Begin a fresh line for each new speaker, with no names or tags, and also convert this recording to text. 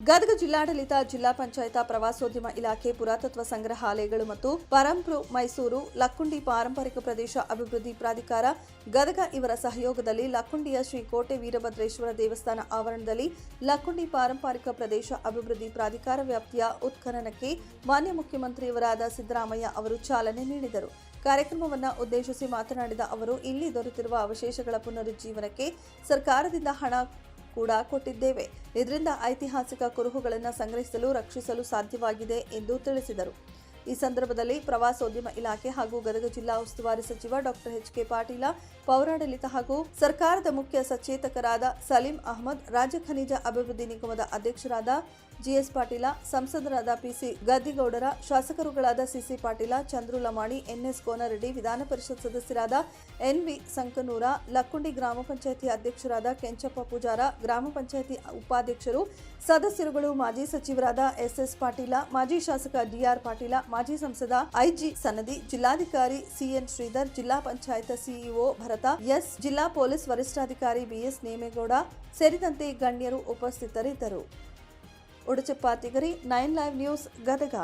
ಗದಗ ಜಿಲ್ಲಾಡಳಿತ ಜಿಲ್ಲಾ ಪಂಚಾಯತ ಪ್ರವಾಸೋದ್ಯಮ ಇಲಾಖೆ ಪುರಾತತ್ವ ಸಂಗ್ರಹಾಲಯಗಳು ಮತ್ತು ಪರಂಪ್ರು ಮೈಸೂರು ಲಕ್ಕುಂಡಿ ಪಾರಂಪರಿಕ ಪ್ರದೇಶ ಅಭಿವೃದ್ಧಿ ಪ್ರಾಧಿಕಾರ ಗದಗ ಇವರ ಸಹಯೋಗದಲ್ಲಿ ಲಕ್ಕುಂಡಿಯ ಶ್ರೀ ಕೋಟೆ ವೀರಭದ್ರೇಶ್ವರ ದೇವಸ್ಥಾನ ಆವರಣದಲ್ಲಿ ಲಕ್ಕುಂಡಿ ಪಾರಂಪರಿಕ ಪ್ರದೇಶ ಅಭಿವೃದ್ಧಿ ಪ್ರಾಧಿಕಾರ ವ್ಯಾಪ್ತಿಯ ಉತ್ಖನನಕ್ಕೆ ಮಾನ್ಯ ಮುಖ್ಯಮಂತ್ರಿಯವರಾದ ಸಿದ್ದರಾಮಯ್ಯ ಅವರು ಚಾಲನೆ ನೀಡಿದರು. ಕಾರ್ಯಕ್ರಮವನ್ನು ಉದ್ದೇಶಿಸಿ ಮಾತನಾಡಿದ ಅವರು, ಇಲ್ಲಿ ದೊರೆತಿರುವ ಅವಶೇಷಗಳ ಪುನರುಜ್ಜೀವನಕ್ಕೆ ಸರ್ಕಾರದಿಂದ ಹಣ ಕೂಡ ಕೊಟ್ಟಿದ್ದೇವೆ. ಇದರಿಂದ ಐತಿಹಾಸಿಕ ಕುರುಹುಗಳನ್ನು ಸಂಗ್ರಹಿಸಲು ರಕ್ಷಿಸಲು ಸಾಧ್ಯವಾಗಿದೆ ಎಂದು ತಿಳಿಸಿದರು. ಈ ಸಂದರ್ಭದಲ್ಲಿ ಪ್ರವಾಸೋದ್ಯಮ ಇಲಾಖೆ ಹಾಗೂ ಗದಗ ಜಿಲ್ಲಾ ಉಸ್ತುವಾರಿ ಸಚಿವ ಡಾಕ್ಟರ್ ಎಚ್ ಕೆ ಪಾಟೀಲ, ಪೌರಾಡಳಿತ ಹಾಗೂ ಸರ್ಕಾರದ ಮುಖ್ಯ ಸಚೇತಕರಾದ ಸಲೀಂ ಅಹಮದ್, ರಾಜ್ಯ ಖನಿಜ ಅಭಿವೃದ್ಧಿ ನಿಗಮದ ಅಧ್ಯಕ್ಷರಾದ ಜಿಎಸ್ ಪಾಟೀಲ, ಸಂಸದರಾದ ಪಿಸಿ ಗದ್ದಿಗೌಡರ, ಶಾಸಕರುಗಳಾದ ಸಿಸಿ ಪಾಟೀಲ, ಚಂದ್ರು ಲಮಾಣಿ ಎನ್ಎಸ್ ಕೋನರೆಡ್ಡಿ, ವಿಧಾನ ಪರಿಷತ್ ಸದಸ್ಯರಾದ ಎನ್ವಿ ಸಂಕನೂರ, ಲಕ್ಕುಂಡಿ ಗ್ರಾಮ ಪಂಚಾಯಿತಿ ಅಧ್ಯಕ್ಷರಾದ ಕೆಂಚಪ್ಪ ಪೂಜಾರ, ಗ್ರಾಮ ಪಂಚಾಯಿತಿ ಉಪಾಧ್ಯಕ್ಷರು, ಸದಸ್ಯರುಗಳು, ಮಾಜಿ ಸಚಿವರಾದ ಎಸ್ಎಸ್ ಪಾಟೀಲ, ಮಾಜಿ ಶಾಸಕ ಡಿಆರ್ ಪಾಟೀಲ ಮಾಜಿ ಸಂಸದ ಐಜಿ ಸನದಿ, ಜಿಲ್ಲಾಧಿಕಾರಿ ಸಿಎನ್ ಶ್ರೀಧರ್, ಜಿಲ್ಲಾ ಪಂಚಾಯತ್ ಸಿಇಒ ಭರತ, ಎಸ್ ಜಿಲ್ಲಾ ಪೊಲೀಸ್ ವರಿಷ್ಠಾಧಿಕಾರಿ ಬಿಎಸ್ ನೇಮೇಗೌಡ ಸೇರಿದಂತೆ ಗಣ್ಯರು ಉಪಸ್ಥಿತರಿದ್ದರು. Uduchappa Tigari nine live news, Gadag.